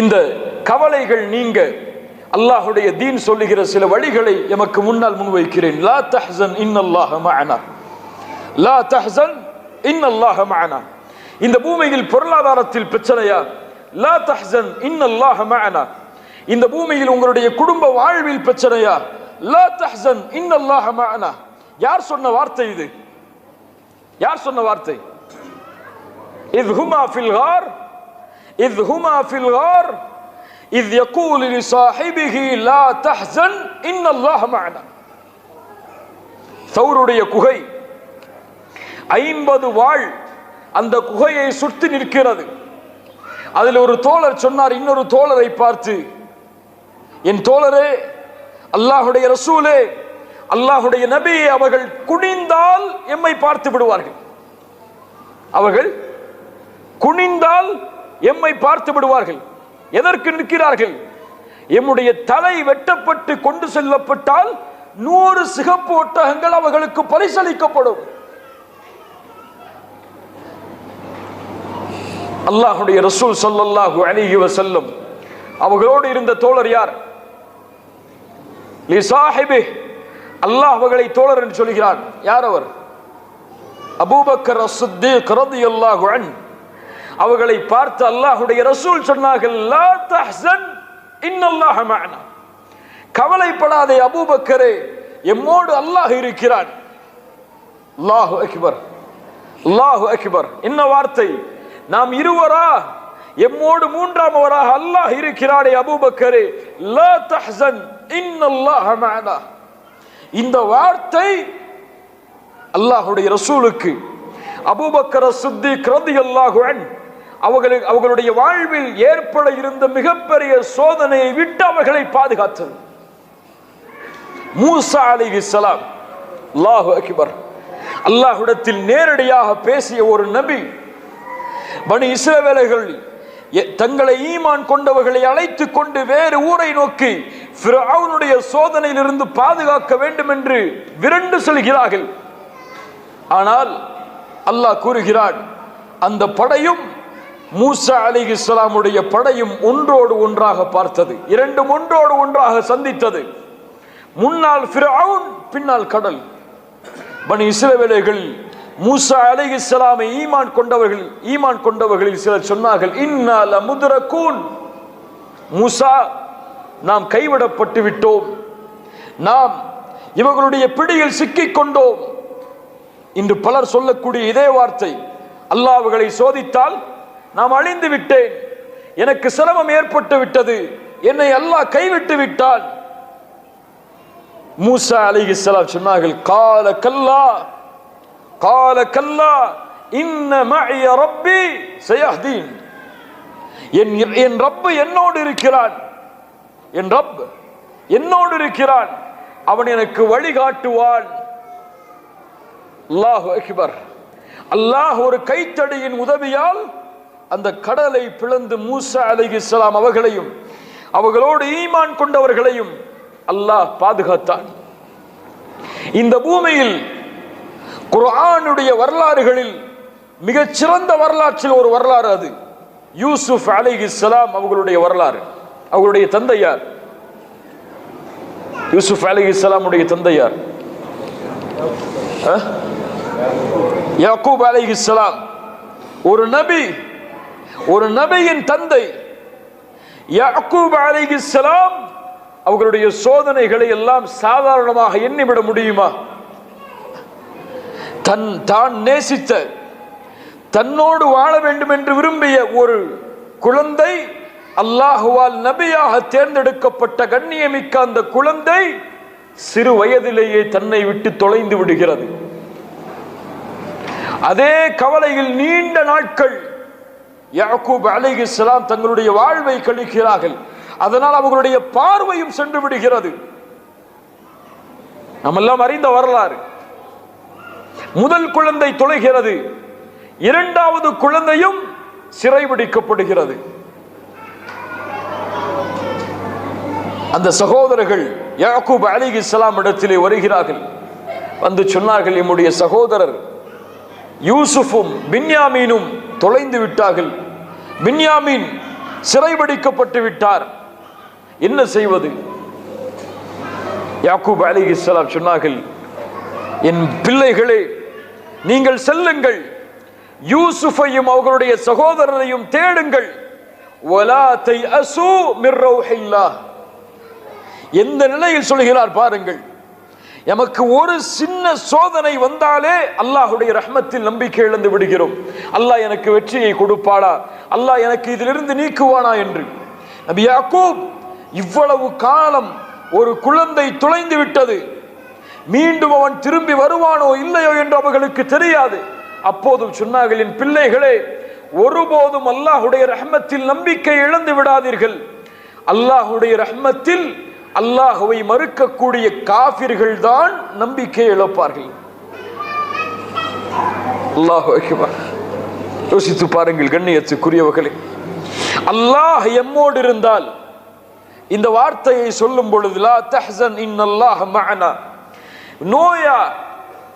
இந்த கவலைகள் நீங்க அல்லாஹுடைய தீன் சொல்லுகிற சில வழிகளை எமக்கு முன்னால் முன்வைக்கிறேன். லா தஹன் இன்னல்லாஹ மஅனா லா தஹன் இன்னல்லாஹ மஅனா இந்த பூமியில் பொருளாதாரத்தில் பிரச்சனையா? லா தஹன் இன்னல்லாஹ மஅனா இந்த பூமியில் உங்களுடைய குடும்ப வாழ்வில் பிரச்சனையா? லா தஹன் இன்னல்லாஹ மஅனா யார் சொன்ன வார்த்தை இது? யார் சொன்ன வார்த்தை? இது ஹுமா ஃபில் إذ هما في الغار إذ يقول لصاحبه لا تحزن إن الله معنا சௌருடைய குகை ஐம்பது வாழ் அந்த குகையை சுற்றி நிற்கிறது அதில் ஒரு தோழர் சொன்னார் இன்னொரு தோழரை பார்த்து என் தோழரே அல்லாஹுடைய ரசூலே அல்லாஹுடைய நபி அவர்கள் குனிந்தால் எம்மை பார்த்து விடுவார்கள் அவர்கள் குனிந்தால் எம்மை பார்த்து விடுவார்கள். எதற்கு நிற்கிறார்கள்? எம்முடைய தலை வெட்டப்பட்டு கொண்டு செல்லப்பட்டால் நூறு சிகப்பு ஒட்டகங்கள் அவர்களுக்கு பரிசளிக்கப்படும். அல்லாஹுடைய ரசூல் சொல்லல்லாஹு அலிஹி வசல்லம் அவர்களோடு இருந்த தோழர் யார்? லிசாஹிபி அல்லாஹ் அவர்களை தோழர் என்று சொல்கிறான். யார் அவர்? அபூபக்கர் அஸ்ஸித்தீக் ரலியல்லாஹு அன்ஹு. அவர்களை பார்த்து அல்லாஹுடைய ரசூல் சொன்னார்கள் லா கவலைப்படாதே அபூபக்கரே எம்மோடு அல்லாஹ் இருக்கிறான். அல்லாஹு அக்பர் அல்லாஹு அக்பர். என்ன வார்த்தை? நாம் இருவரா? எம்மோடு மூன்றாமவராக அல்லாஹ் இருக்கிறானே அபூபக்கரே. லா தஹ்சன் இன்னல்லாஹ மஅனா. இந்த வார்த்தை அல்லாஹுடைய ரசூலுக்கு. அபூபக்கர் சித்திக் ரலியல்லாஹு அன்ஹு அவர்களுக்கு அவர்களுடைய வாழ்வில் ஏற்பட இருந்த மிகப்பெரிய சோதனையை விட்டு அவர்களை பாதுகாத்தது. மூசா அலைஹிஸ்ஸலாம் அல்லாஹு அக்பர் அல்லாஹுடத்தில் நேரடியாக பேசிய ஒரு நபி பனி இஸ்ரவேலர்கள் தங்களை ஈமான் கொண்டவர்களை அழைத்துக் கொண்டு வேறு ஊரை நோக்கி அவனுடைய சோதனையிலிருந்து பாதுகாக்க வேண்டும் என்று விரண்டு செல்கிறார்கள். ஆனால் அல்லாஹ் கூறுகிறான் அந்த படையும் மூசா அலிஹிஸ்லாமுடைய படையும் ஒன்றோடு ஒன்றாக பார்த்தது. இரண்டும் ஒன்றோடு ஒன்றாக சந்தித்தது. முன்னால் பின்னால் கடல். பனி இஸ்ரவேலர்கள் மூசா அலைஹிஸ்ஸலாமை ஈமான் கொண்டவர்கள் ஈமான் கொண்டவர்களில் சிலர் சொன்னார்கள் இந்நால முதுர கூன் மூசா நாம் கைவிடப்பட்டு விட்டோம். நாம் இவர்களுடைய பிடியில் சிக்கிக் கொண்டோம். இன்று பலர் சொல்லக்கூடிய இதே வார்த்தை அல்லாவுகளை சோதித்தால் நாம் அழிந்து விட்டேன். எனக்கு சிரமம் ஏற்பட்டு விட்டது. என்னை அல்லாஹ் கைவிட்டு விட்டான். மூசா அலைஹிஸ்ஸலாம் சொன்னார்கள் கால கல்லா கால கல்லா இன்ன மஅய ரப்பி சயஹ்தீன். என் என் ரப்பு என்னோடு இருக்கிறான். என் ரப் என்னோடு இருக்கிறான். அவன் எனக்கு வழிகாட்டுவான் அல்லாஹ் அக்பர். அல்லாஹ் ஒரு கைத்தடியின் உதவியால் அந்த கடலை பிளந்து மூசா இஸ்லாம் அவர்களையும் அவர்களோடு ஈமான் கொண்டவர்களையும் அல்லாஹ் பாதுகாத்தான். இந்த பூமியில் குர்ஆனுடைய வரலாறுகளில் மிகச்சிறந்த வரலாற்றில் ஒரு வரலாறு அது. யூசுப் அலைஹிஸ்ஸலாம் அவர்களுடைய வரலாறு. அவர்களுடைய தந்தையார் யூசுப் அலைஹிஸ்ஸலாமுடைய தந்தையார் யாக்கூப் யாக்கூப் இஸ்லாம் ஒரு நபி ஒரு நபியின் தந்தை யாக்கூப் அலைஹிஸ்ஸலாம் அவர்களுடைய சோதனைகளை எல்லாம் சாதாரணமாக எண்ணிவிட முடியுமா? தன் தான் நேசித்த தன்னோடு வாழ வேண்டும் என்று விரும்பிய ஒரு குழந்தை அல்லாஹுவால் நபியாக தேர்ந்தெடுக்கப்பட்ட கண்ணியமிக்க அந்த குழந்தை சிறு வயதிலேயே தன்னை விட்டு தொலைந்து விடுகிறது. அதே கவலையில் நீண்ட நாட்கள் யாக்கூப் அலைஹிஸ்ஸலாம் தங்களுடைய வாழ்வை கழிக்கிறார்கள். அதனால் அவர்களுடைய பார்வையும் சென்று விடுகிறது. நம்மெல்லாம் அறிந்த வரலாறு. முதல் குழந்தை தொலைகிறது. இரண்டாவது குழந்தையும் சிறைபிடிக்கப்படுகிறது அந்த சகோதரர்கள் யாக்கூப் அலிஹிஸ்ஸலாம் இடத்திலே வருகிறார்கள். வந்து சொன்னார்கள் எம்முடைய சகோதரர் யூசுஃபும் பின்யாமீனும் தொலைந்து விட்டார்கள். பின்யாமீன் சிறைபிடிக்கப்பட்டு விட்டார். என்ன செய்வது? யாக்கூப் அலிஹிஸ்ஸலாம் சொன்னார்கள் என் பிள்ளைகளே நீங்கள் செல்லுங்கள். யூசுஃபையும் அவர்களுடைய சகோதரரையும் தேடுங்கள். எந்த நிலையில் சொல்கிறார் பாருங்கள். எமக்கு ஒரு சின்ன சோதனை வந்தாலே அல்லாஹுடைய ரஹ்மத்தில் நம்பிக்கை இழந்து விடுகிறோம். அல்லாஹ் எனக்கு வெற்றியை கொடுப்பாடா அல்லாஹ் எனக்கு இதிலிருந்து நீக்குவானா என்று. நபி யாக்கூப் இவ்வளவு காலம் ஒரு குழந்தை துளைந்து விட்டது. மீண்டும் அவன் திரும்பி வருவானோ இல்லையோ என்று அவர்களுக்கு தெரியாது. அப்போதும் சொன்னார்கள் பிள்ளைகளே ஒருபோதும் அல்லாஹுடைய ரஹ்மத்தில் நம்பிக்கை இழந்து விடாதீர்கள். அல்லாஹுடைய ரஹ்மத்தில் அல்லாஹுவை மறுக்கக்கூடிய காபிர்கள் தான் நம்பிக்கை இழப்பார்கள். அல்லாஹ் யோசித்து பாருங்கள் கண்ணியத்துக்குரியவர்களே. அல்லாஹ் எம்மோடு இருந்தால் இந்த வார்த்தையை சொல்லும் பொழுது லா தஹ்சன் இன்னல்லாஹ் மஅனா. நோயா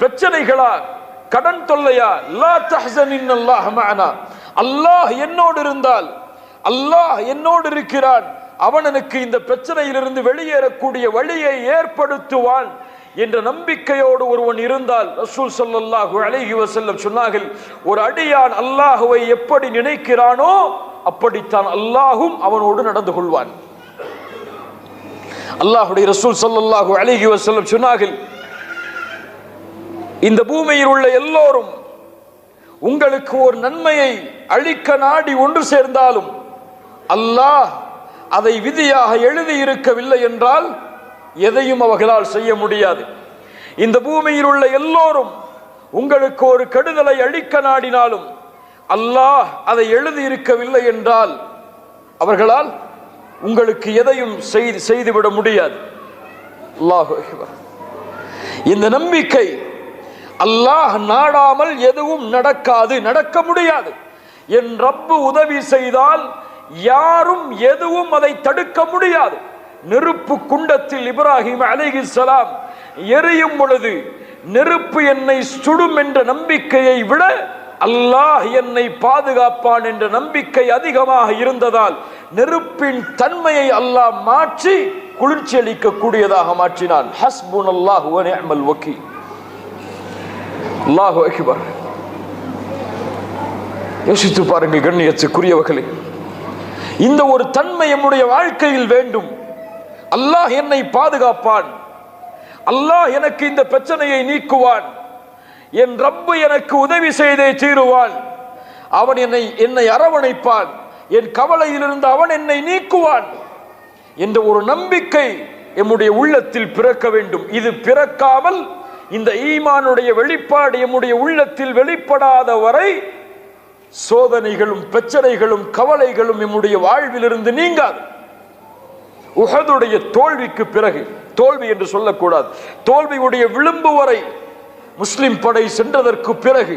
பிரச்சனைகளா கடன் தொல்லையா? லா தஹ்சன் இன்னல்லாஹ் மஅனா. அல்லாஹ் என்னோடு இருந்தால் அல்லாஹ் என்னோடு இருக்கிறான். அவனனுக்கு இந்த பிரச்சனையிலிருந்து வெளியேறக்கூடிய வழியை ஏற்படுத்துவான் என்ற நம்பிக்கையோடு ஒருவன் இருந்தால் ரசூல் ஸல்லல்லாஹு அழகி வசல்லம் சொன்னார்கள் ஒரு அடியான் அல்லாஹுவை எப்படி நினைக்கிறானோ அப்படித்தான் அல்லாஹும் அவனோடு நடந்து கொள்வான். அல்லாஹுடைய ரசூல் ஸல்லல்லாஹு அழகி வசல்லம் சொன்னார்கள் இந்த பூமியில் உள்ள எல்லோரும் உங்களுக்கு ஒரு நன்மையை அழிக்க நாடி ஒன்று சேர்ந்தாலும் அல்லாஹ் அதை விதியாக எழுதி இருக்கவில்லை என்றால் எதையும் அவர்களால் செய்ய முடியாது. இந்த பூமியில் உள்ள எல்லோரும் உங்களுக்கு ஒரு கெடுதலை அழிக்க நாடினாலும் அல்லாஹ் அதை எழுதி இருக்கவில்லை என்றால் அவர்களால் உங்களுக்கு எதையும் செய்து செய்துவிட முடியாது. இந்த நம்பிக்கை அல்லாஹ் நாடாமல் எதுவும் நடக்காது நடக்க முடியாது. என் ரப்பு உதவி செய்தால் யாரும் எதுவும் அதை தடுக்க முடியாது. நெருப்பு குண்டத்தில் இப்ராஹிம் சலாம் எரியும் பொழுது நெருப்பு என்னை சுடும் என்ற நம்பிக்கையை விட அல்லாஹ் என்னை பாதுகாப்பான் என்ற நம்பிக்கை அதிகமாக இருந்ததால் நெருப்பின் தன்மையை அல்லாஹ் மாற்றி குளிர்ச்சி அளிக்கக்கூடியதாக மாற்றினான். ஹஸ்புன் அல்லாஹு நிஅமல் வக்கீல். அல்லாஹு அக்பர். யோசித்து பாருங்கள் கண்ணியத்துக்குரியவர்களே. இந்த ஒரு தன்மை என்னுடைய வாழ்க்கையில் வேண்டும். அல்லாஹ் என்னை பாதுகாப்பான். அல்லாஹ் எனக்கு இந்த பிரச்சனையை நீக்குவான். என் ரப்பு எனக்கு உதவி செய்தே தீருவான். அவன் என்னை என்னை அரவணைப்பான். என் கவலையிலிருந்து அவன் என்னை நீக்குவான். என்ற ஒரு நம்பிக்கை எம்முடைய உள்ளத்தில் பிறக்க வேண்டும். இது பிறக்காமல் இந்த ஈமானுடைய வெளிப்பாடு எம்முடைய உள்ளத்தில் வெளிப்படாத வரை சோதனைகளும் பிரச்சனைகளும் கவலைகளும் நம்முடைய வாழ்விலிருந்து நீங்காது. உகதுடைய தோல்விக்கு பிறகு தோல்வி என்று சொல்லக்கூடாது தோல்வியுடைய விளிம்பு வரை முஸ்லிம் படை சென்றதற்கு பிறகு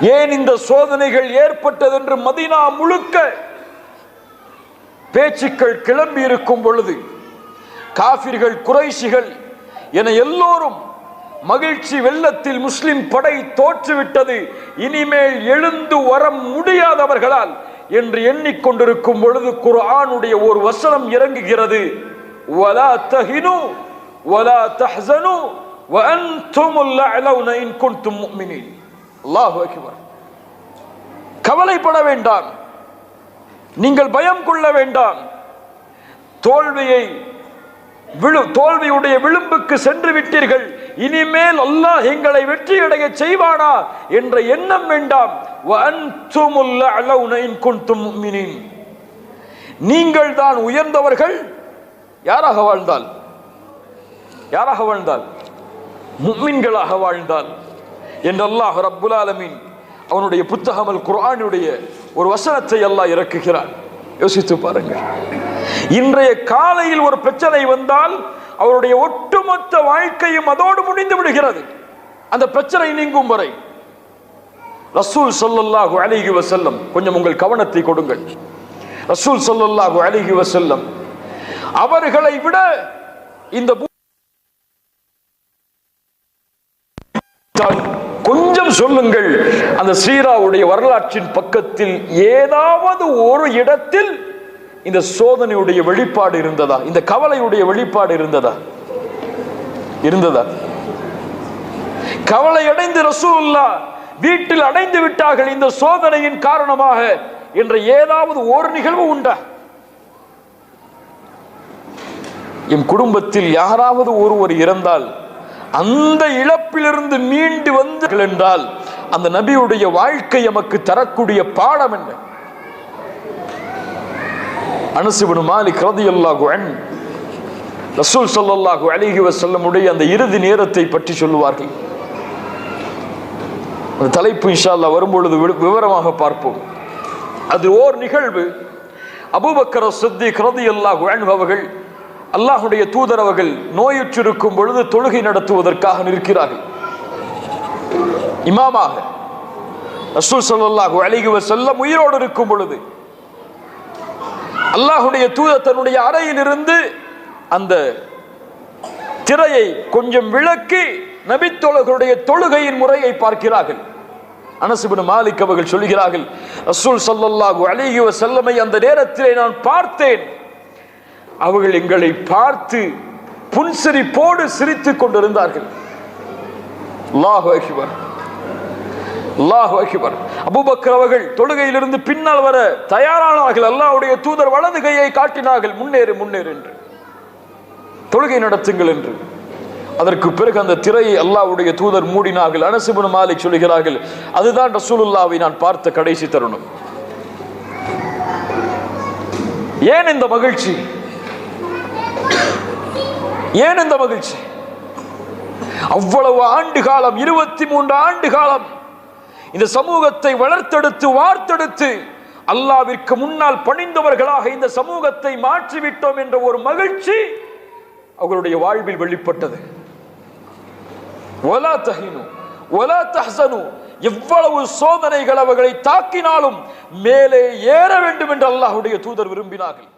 ஏன் இந்த சோதனைகள் ஏற்பட்டதென்று மதினா முழுக்க பேச்சுக்கள் கிளம்பி இருக்கும் பொழுது காபிர்கள் குறைஷிகள் என எல்லோரும் மகிழ்ச்சி வெள்ளத்தில் முஸ்லிம் படை தோற்றுவிட்டது. இனிமேல் எழுந்து வர முடியாதவர்களால் என்று எண்ணிக்கொண்டிருக்கும் பொழுது குர்ஆனுடைய ஒரு வசனம் இறங்குகிறது. வலா தஹினு வலா தஹசனு வஅன்துமுல் அலௌன இன் குன்தும் முஃமினீன். அல்லாஹு அக்பர். கவலைப்பட வேண்டாம். நீங்கள் பயம் கொள்ள வேண்டாம். தோல்வியை விழு தோல்வியுடைய விளிம்புக்கு சென்று விட்டீர்கள். இனிமேல் அல்லாஹ் எங்களை வெற்றி அடைய செய்வானா என்ற எண்ணம் வேண்டாம். நீங்கள் தான் உயர்ந்தவர்கள். யாராக வாழ்ந்தால்? யாராக வாழ்ந்தால்? முக்மின்களாக வாழ்ந்தால். என்று அல்லாஹ் ரப்புல் ஆலமீன் அவனுடைய புத்தகமல் குரானுடைய ஒரு வசனத்தை எல்லாம் இறக்குகிறான். யோசித்து பாருங்கள். இன்றைய காலையில் ஒரு பிரச்சனை வந்தால் அவருடைய ஒட்டுமொத்த வாழ்க்கையும் அதோடு முடிந்து விடுகிறது. அந்த பிரச்சனை நீங்கும் வரை. ரசூல் சொல்லல்லாஹு அலிஹி வசல்லம் கொஞ்சம் உங்கள் கவனத்தை கொடுங்கள். ரசூல் சொல்லல்லாஹு அலிஹி வசல்லம் அவர்களை விட இந்த கொஞ்சம் சொல்லுங்கள். அந்த சீராவுடைய வரலாற்றின் பக்கத்தில் ஏதாவது ஒரு இடத்தில் இந்த சோதனையுடைய வெளிப்பாடு இருந்ததா? இந்த கவலையுடைய வெளிப்பாடு இருந்ததா? இருந்ததா? கவலை அடைந்து ரசூல்லா வீட்டில் அடைந்து விட்டார்கள் இந்த சோதனையின் காரணமாக என்ற ஏதாவது ஒரு நிகழ்வு உண்டா? என் குடும்பத்தில் யாராவது ஒருவர் இறந்தால் அந்த இழப்பிலிருந்து மீண்டு வந்தார்கள் என்றால் அந்த நபியுடைய வாழ்க்கை எமக்கு தரக்கூடிய பாடம் என்ன? அனசுபின் மாலிக் ரதியல்லாஹு அன் ரசூல் சொல்லல்லாஹு அலைஹி வசல்லமுடைய அந்த இறுதி நேரத்தை பற்றி சொல்லுவார்கள். அந்த தலைப்பு இன்ஷால்லா அல்லாஹ் வரும்பொழுது விவரமாக பார்ப்போம். அது ஓர் நிகழ்வு. அபுபக்கர சித்தி கிரதி அல்லாஹ் அவர்கள் அல்லாஹுடைய தூதர் அவர்கள் நோயுற்றிருக்கும் பொழுது தொழுகை நடத்துவதற்காக நிற்கிறார்கள். இமாமாக ரசூல் சொல்லல்லாஹு அலைஹி செல்ல உயிரோடு இருக்கும் பொழுது அல்லாஹுடைய தூதர் தன்னுடைய அறையிலிருந்து அந்த திரையை கொஞ்சம் விளக்கி நபித்தோழர்களுடைய தொழுகையின் முறையை பார்க்கிறார்கள். அனசுபின் மாலிக் அவர்கள் சொல்கிறார்கள் ரசூல் ஸல்லல்லாஹு அலைஹி செல்லமை அந்த நேரத்திலே நான் பார்த்தேன். அவர்கள் எங்களை பார்த்து புன்சிரிப்போடு சிரித்துக் கொண்டிருந்தார்கள். அல்லாஹு அக்பர். அல்லாஹு அகிபர். அபுபக்கர் அவர்கள் தொழுகையிலிருந்து பின்னால் வர தயாரானார்கள். அல்லாஹுடைய தூதர் வலது கையை காட்டினார்கள். முன்னேறு முன்னேறு என்று. தொழுகை நடத்துங்கள் என்று. அதற்கு பிறகு அந்த திரையை அல்லாவுடைய தூதர் மூடினார்கள். அனசுபுன் மாலிக் சொல்கிறார்கள் அதுதான் ரசூலுல்லாவை நான் பார்த்த கடைசி தருணம். ஏன் இந்த மகிழ்ச்சி? ஏன் இந்த மகிழ்ச்சி? அவ்வளவு ஆண்டு காலம் இருபத்தி மூன்று ஆண்டு காலம் இந்த சமூகத்தை வளர்த்தெடுத்து வார்த்தெடுத்து அல்லாவிற்கு முன்னால் பணிந்தவர்களாக இந்த சமூகத்தை மாற்றிவிட்டோம் என்ற ஒரு மகிழ்ச்சி அவர்களுடைய வாழ்வில் வெளிப்பட்டது. ஒலா தஹினு ஒலா தஹசனு எவ்வளவு சோதனைகள் அவர்களை தாக்கினாலும் மேலே ஏற வேண்டும் என்று அல்லாஹுடைய தூதர் விரும்பினார்கள்.